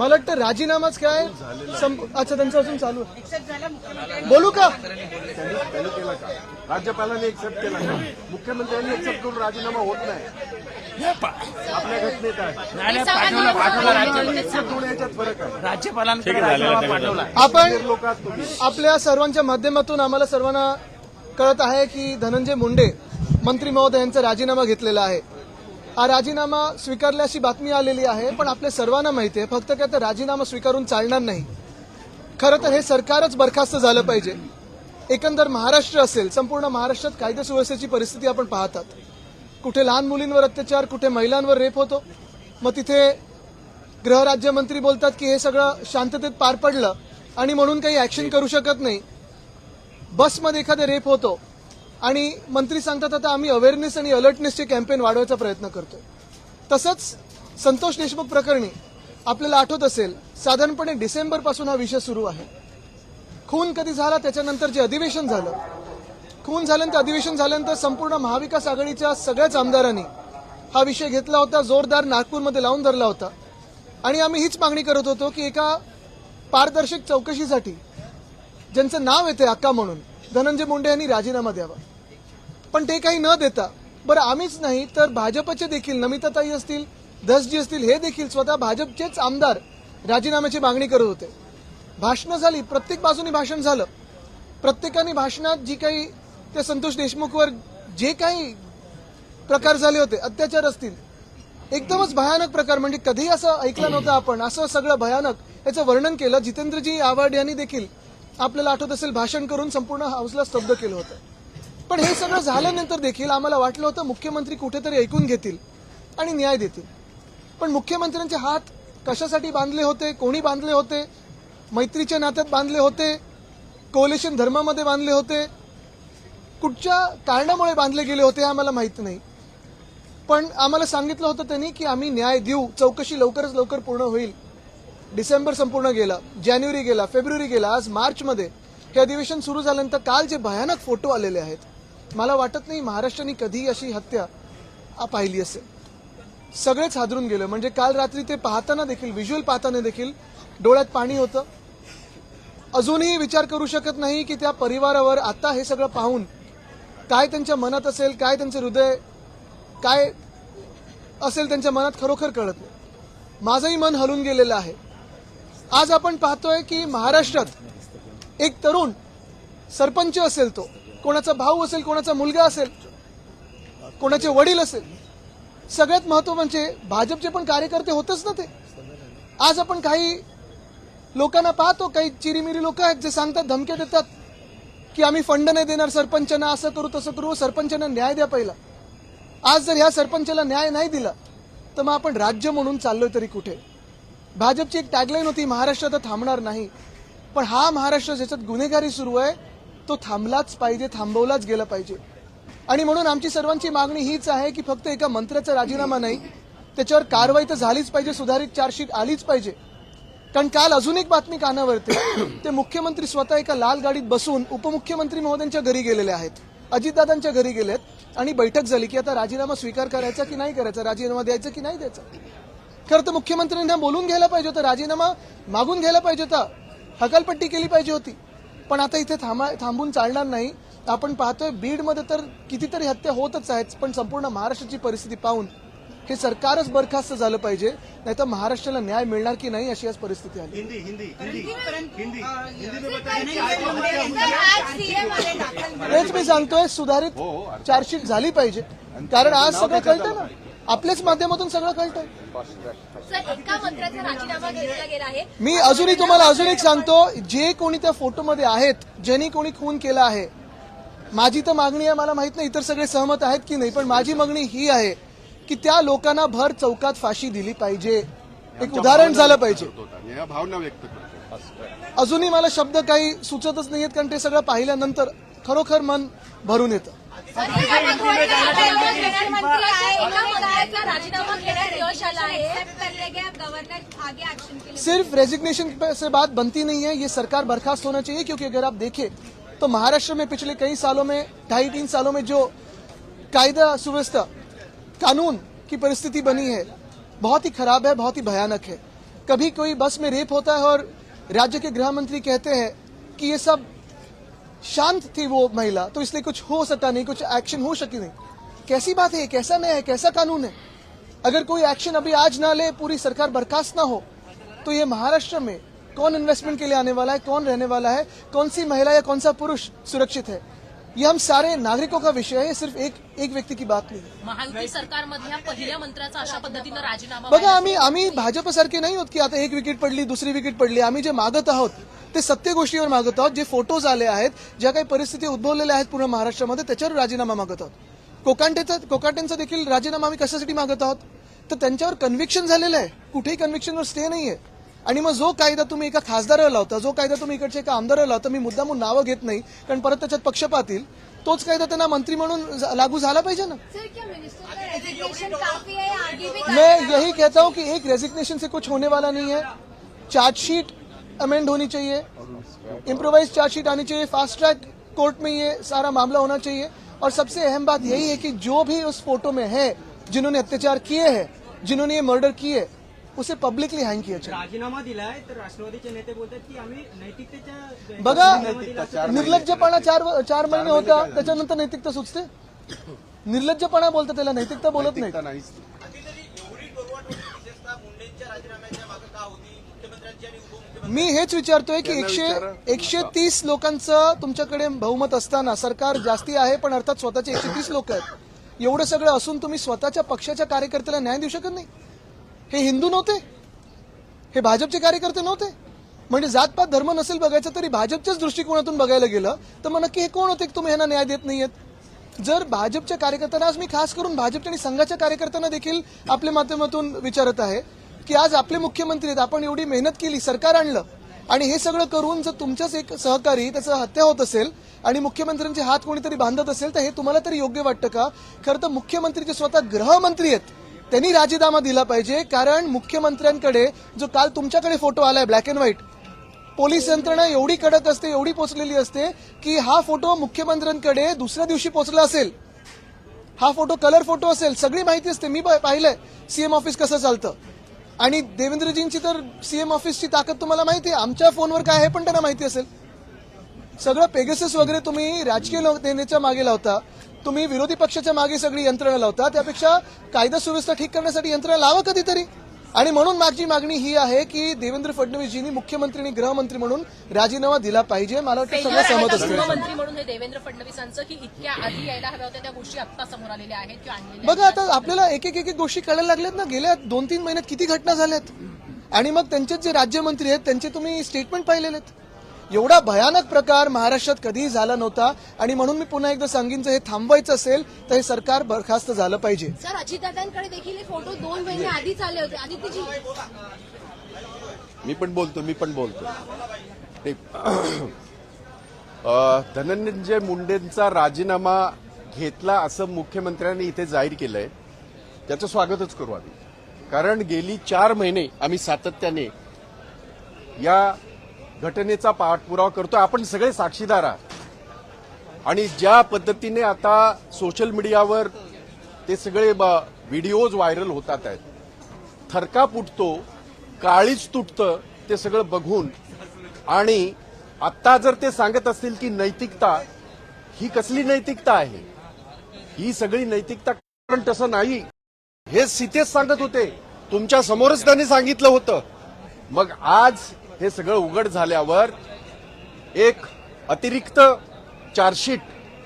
मला वाटतं राजीनामाच काय? संप- अच्छा त्यांचं अजून चालू आहे. बोलू का? त्यांनी त्यांनी केला का राज्यपालांनी एक्सेप्ट केला का? मुख्यमंत्र्यांनी एक्सेप्ट करून राजीनामा होत नाही. आपल्या घटनेत आहे. एक्सेप्ट होणं याच्यात फरक आहे. राज्यपालांकडे राजीनामा पाठवला. आपण लोक आहात तुम्ही. आपल्या सर्वांच्या माध्यमातून आम्हाला सर्वांना कळत आहे की धनंजय मुंडे मंत्री महोदय यांचा राजीनामा घेतलेला आहे. हा राजीनामा स्वीकारल्याची बातमी आलेली आहे पण आपल्या सर्वांना माहिती आहे फक्त काय तर राजीनामा स्वीकारून चालणार नाही. खरं तर हे सरकारच बरखास्त झालं पाहिजे. एकंदर महाराष्ट्र असेल संपूर्ण महाराष्ट्रात कायदा सुव्यवस्थेची परिस्थिती आपण पाहतात. कुठे लहान मुलींवर अत्याचार कुठे महिलांवर रेप होतो. मग तिथे गृहराज्यमंत्री बोलतात की हे सगळं शांततेत पार पडलं आणि म्हणून काही ऍक्शन करू शकत नाही. बसमध्ये एखादं रेप होतो. आणि मंत्री सांगतात आता आम्ही अवेअरनेस आणि अलर्टनेसचे कॅम्पेन वाढवायचा प्रयत्न करतोय. तसंच संतोष देशमुख प्रकरणी आपल्याला आठवत असेल साधारणपणे डिसेंबरपासून हा विषय सुरू आहे. खून कधी झाला त्याच्यानंतर जे अधिवेशन झालं खून झाल्यानंतर अधिवेशन झाल्यानंतर संपूर्ण महाविकास आघाडीच्या सगळ्याच आमदारांनी हा विषय घेतला होता जोरदार नागपूरमध्ये लावून धरला होता. आणि आम्ही हीच मागणी करत होतो की एका पारदर्शक चौकशीसाठी ज्यांचं नाव येते अक्का म्हणून धनंजय मुंडे यांनी राजीनामा द्यावा. पण ते काही न देता बरं आम्हीच नाही तर भाजपचे देखील नमिताताई असतील धसजी असतील हे देखील स्वतः भाजपचेच आमदार राजीनाम्याची मागणी करत होते. भाषणं झाली प्रत्येक बाजूनी भाषण झालं. प्रत्येकाने भाषणात जी काही त्या संतोष देशमुखवर जे काही प्रकार झाले होते अत्याचार असतील एकदमच भयानक प्रकार म्हणजे कधीही असं ऐकलं नव्हतं आपण असं सगळं भयानक याचं वर्णन केलं जितेंद्रजी आव्हाड यांनी देखील आपल्याला आठवत असेल भाषण करून संपूर्ण हाऊसला स्तब्ध केलं होतं. पण हे सगळं झाल्यानंतर देखील आम्हाला वाटलं होतं मुख्यमंत्री कुठेतरी ऐकून घेतील आणि न्याय देतील. पण मुख्यमंत्र्यांचे हात कशासाठी बांधले होते कोणी बांधले होते मैत्रीच्या नात्यात बांधले होते कोलेशन धर्मामध्ये बांधले होते कुठच्या कारणामुळे बांधले गेले होते हे आम्हाला माहीत नाही. पण आम्हाला सांगितलं होतं त्यांनी की आम्ही न्याय देऊ चौकशी लवकरच लवकर पूर्ण होईल. डिसेंबर संपूर्ण गेला जानेवारी गेला फेब्रुवारी गेला आज मार्चमध्ये हे अधिवेशन सुरू झाल्यानंतर काल जे भयानक फोटो आलेले आहेत मला वाटत नाही महाराष्ट्राने कधी अशी हत्या पाहिली असेल. सगळेच हादरून गेलं. म्हणजे काल रात्री ते पाहताना देखील व्हिज्युअल पाहताना देखील डोळ्यात पाणी होतं. अजूनही विचार करू शकत नाही की त्या परिवारावर आता हे सगळं पाहून काय त्यांच्या मनात असेल काय त्यांचं हृदय काय असेल त्यांच्या मनात खरोखर कळत नाही. माझंही मन हलून गेलेलं आहे. आज आपण पाहतोय की महाराष्ट्रात एक तरुण सरपंच असेल तो. कोणाचा भाऊ असेल कोणाचा मुलगा असेल कोणाचे वडील असेल सगळ्यात महत्त्व म्हणजे भाजपचे पण कार्यकर्ते होतच ना ते. आज आपण काही लोकांना पाहतो काही चिरीमिरी लोक आहेत जे सांगतात धमक्या देतात की आम्ही फंड नाही देणार सरपंचांना असं करू तसं करू सरपंचांना न्याय द्या पहिला. आज जर ह्या सरपंचाला न्याय नाही दिला तर मग आपण राज्य म्हणून चाललोय तरी कुठे? भाजपची एक टॅगलाईन होती महाराष्ट्र तर थांबणार नाही. पण हा महाराष्ट्र ज्याच्यात गुन्हेगारी सुरू आहे तो थांबलाच पाहिजे थांबवलाच गेला पाहिजे. आणि म्हणून आमची सर्वांची मागणी हीच आहे की फक्त एका मंत्र्याचा राजीनामा नाही त्याच्यावर कारवाई तर झालीच पाहिजे सुधारित चार्जशीट आलीच पाहिजे. कारण काल अजून एक बातमी कानावरती ते मुख्यमंत्री स्वतः एका लाल गाडीत बसून उपमुख्यमंत्री महोदयांच्या घरी गेलेले आहेत अजितदादांच्या घरी गेलेत आणि बैठक झाली की आता राजीनामा स्वीकार करायचा की नाही करायचा राजीनामा द्यायचा की नाही द्यायचा. खरं तर मुख्यमंत्र्यांना बोलून घ्यायला पाहिजे होतं राजीनामा मागून घ्यायला पाहिजे होता हकालपट्टी केली पाहिजे होती. पण आता इथे थांबा थांबून चालणार नाही. आपण पाहतोय बीडमध्ये तर कितीतरी हत्या होतच आहेत पण संपूर्ण महाराष्ट्राची परिस्थिती पाहून हे सरकारच बरखास्त झालं पाहिजे नाहीतर महाराष्ट्राला न्याय मिळणार की नाही अशी आज परिस्थिती आली. हिंदी हिंदी हिंदी परंतु हिंदी अ, हिंदी में. तेच सांगतोय सुधारित चार्जशीट झाली पाहिजे. कारण आज सगळं कळतं ना. आपल्याच माध्यमातून सगळं कळतंय. सर एका मंत्र्याचा राजीनामा घेतला गेला आहे. मी अजूनही तुम्हाला अजून एक सांगतो जे कोणी त्या फोटोमध्ये आहेत ज्यांनी कोणी खून केला आहे माझी तर मागणी आहे मला माहीत नाही इतर सगळे सहमत आहेत की नाही पण माझी मागणी ही आहे की त्या लोकांना भर चौकात फाशी दिली पाहिजे. एक उदाहरण झालं पाहिजे. होता या भावना व्यक्त करतो. अजूनही मला शब्द काही सुचतच नाहीयेत कारण ते सगळं पाहिल्यानंतर खरोखर मन भरून येतं. सिर्फ़ रेजिग्नेशन से बात बनती नहीं है, ये सरकार बर्खास्त होना चाहिए, क्योंकि अगर आप देखें तो महाराष्ट्र में पिछले कई सालों में, ढाई तीन सालों में जो कायदा सुव्यवस्था, कानून की परिस्थिति बनी है, बहुत ही खराब है, बहुत ही भयानक है। कभी कोई बस में रेप होता है और राज्य के गृह मंत्री कहते हैं कि ये सब शांत थी वो महिला तो इसलिए कुछ हो सका नहीं कुछ एक्शन हो सकी नहीं। कैसी बात है? कैसा न्याय है कैसा कानून है? अगर कोई एक्शन अभी आज ना ले पूरी सरकार बर्खास्त ना हो तो ये महाराष्ट्र में कौन इन्वेस्टमेंट के लिए आने वाला है कौन रहने वाला है कौन सी महिला या कौन सा पुरुष सुरक्षित है? ये हम सारे नागरिकों का विषय है ये सिर्फ एक एक व्यक्ति की बात नहीं है। महायुती सरकारमधल्या पहिल्या मंत्र्याचा अशा पद्धतीनं राजीनामा बघा आम्ही आम्ही भाजपसारखे नाही होत की आता एक विकेट पडली दुसरी विकेट पडली आम्ही जे मागत आहोत ते सत्य गोष्टीवर मागत आहोत जे फोटोज आले आहेत ज्या काही परिस्थिती उद्भवलेल्या आहेत पूर्ण महाराष्ट्रामध्ये त्याच्यावर राजीनामा मागत आहोत. कोकांटेचा कोकाटेंचा देखील राजीनामा आम्ही कशासाठी मागत आहोत? तर त्यांच्यावर कन्व्हिक्शन झालेलं आहे. कुठेही कन्व्हिक्शनवर स्टे नाहीये. आणि मग जो कायदा तुम्ही एका खासदाराला लावता जो कायदा तुम्ही इकडच्या एका आमदाराला लावता मी मुद्दामून नावं घेत नाही कारण परत त्याच्यात पक्षपात येईल तोच कायदा त्यांना मंत्री म्हणून लागू झाला पाहिजे ना? है मैं यही कहता हूं कि एक रेजिग्नेशन से कुछ होने वाला नहीं है। चार्जशीट अमेंड होनी चाहिए। इम्प्रोवाइज चार्जशीट आनी चाहिए। फास्ट ट्रैक कोर्ट में ये सारा मामला होना चाहिए। और सबसे अहम बात यही है कि जो भी उस फ़ोटो में है जिन्होंने अत्याचार किए हैं जिन्होंने ये मर्डर किए उसे पब्लिकली हँग किया चाहिए। राजीनामा दिलाय तर राष्ट्रवादीचे नेते बोलतात की आम्ही नैतिकतेच्या बघा निर्लज्जपणा चार चार महिने होता त्याच्यानंतर नैतिकता सुचते? निर्लज्जपणा बोलतं त्याला नैतिकता बोलत नाही मी हेच विचारतोय की एकशे एकशे तीस लोकांचं तुमच्याकडे बहुमत असताना सरकार जास्ती आहे पण अर्थात स्वतःचे एकशे तीस लोक आहेत. एवढं सगळं असून तुम्ही स्वतःच्या पक्षाच्या कार्यकर्त्याला न्याय देऊ शकत नाही. हे हिंदू नव्हते. हे भाजपचे कार्यकर्ते नव्हते. म्हणजे जातपात धर्म नसेल बघायचं तरी भाजपच्याच दृष्टिकोनातून बघायला गेलं तर मग नक्की हे कोण होते की तुम्ही ह्यांना न्याय देत नाहीयेत? जर भाजपच्या कार्यकर्त्यांना आज मी खास करून भाजपच्या आणि संघाच्या कार्यकर्त्यांना देखील आपल्या माध्यमातून विचारत आहे की आज आपले मुख्यमंत्री आहेत आपण एवढी मेहनत केली सरकार आणलं. आणि हे सगळं करून जर तुमच्याच एक सहकारी त्याचं हत्या होत असेल आणि मुख्यमंत्र्यांचे हात कोणीतरी बांधत असेल तर हे तुम्हाला तरी योग्य वाटतं का? खरं तर मुख्यमंत्री जे स्वतः गृहमंत्री आहेत. त्यांनी राजीनामा दिला पाहिजे कारण मुख्यमंत्र्यांकडे जो काल तुमच्याकडे फोटो आलाय ब्लॅक अँड व्हाईट पोलीस यंत्रणा एवढी कडक असते एवढी पोचलेली असते की हा फोटो मुख्यमंत्र्यांकडे दुसऱ्या दिवशी पोचला असेल. हा फोटो कलर फोटो असेल सगळी माहिती असते. मी पाहिलंय. सीएम ऑफिस कसं चालतं? आणि देवेंद्रजींची तर सीएम ऑफिसची ताकद तुम्हाला माहिती आहे. आमच्या फोनवर काय आहे पण त्यांना माहिती असेल. सगळं पेगसेस वगैरे तुम्ही राजकीय लो- नेत्याच्या मागे लावता. तुम्ही विरोधी पक्षाच्या मागे सगळी यंत्रणा लावता. त्यापेक्षा कायदा सुव्यवस्था ठीक करण्यासाठी यंत्रणा लावा कधीतरी. आणि म्हणून माझी मागणी ही आहे की देवेंद्र फडणवीसजींनी मुख्यमंत्री आणि गृहमंत्री म्हणून राजीनामा दिला पाहिजे. मला वाटतं सगळं सहमत गृहमंत्री म्हणून हे देवेंद्र फडणवीसांचं की इतक्या आधी यायला हव्या होत्या त्या गोष्टी आता समोर आलेल्या आहेत बघा आता आपल्याला एक एक एक एक गोष्टी कळायला लागल्यात ना. गेल्या दोन तीन महिन्यात किती घटना झाल्यात. आणि मग त्यांचे जे राज्यमंत्री आहेत त्यांचे तुम्ही स्टेटमेंट पाहिलेले आहेत एवढा भयानक प्रकार महाराष्ट्रात कधीही झाला नव्हता. आणि म्हणून मी पुन्हा एकदा सांगेन जर हे थांबवायचं असेल तर हे सरकार बरखास्त झालं पाहिजे. सर अजितदादांकडे देखील हे फोटो दोन महिने आधीच आले होते. आदित्यजी. मी पण बोलतो मी पण बोलतो. ते- अ, धनंजय मुंडेंचा राजीनामा घेतला असं मुख्यमंत्र्यांनी इथे जाहीर केलंय त्याचं स्वागतच करू आम्ही कारण गेली चार महिने आम्ही सातत्याने या घटनेचा पाठपुरावा करतोय. आपण सगळे साक्षीदार आहात. आणि ज्या पद्धतीने आता सोशल मीडियावर ते सगळे व्हिडिओज व्हायरल होतात आहेत. थरकाप उठतो काळीच तुटतं ते सगळं बघून. आणि आत्ता जर ते सांगत असतील की नैतिकता ही कसली नैतिकता आहे? ही सगळी नैतिकता कारण तसं नाही. हे सीतेच सांगत होते. तुमच्या समोरच त्यांनी सांगितलं होतं. मग आज हे सगळं उघड झाल्यावर एक अतिरिक्त चार्जशीट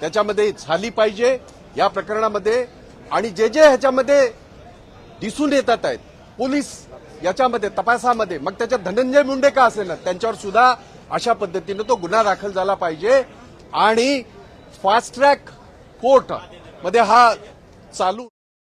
त्याच्यामध्ये झाली पाहिजे या प्रकरणामध्ये. आणि जे जे ह्याच्यामध्ये दिसून येतात आहेत पोलीस याच्यामध्ये तपासामध्ये मग त्याच्यात धनंजय मुंडे का असेल ना त्यांच्यावर सुद्धा अशा पद्धतीनं तो गुन्हा दाखल झाला पाहिजे. आणि फास्ट ट्रॅक कोर्टमध्ये हा चालू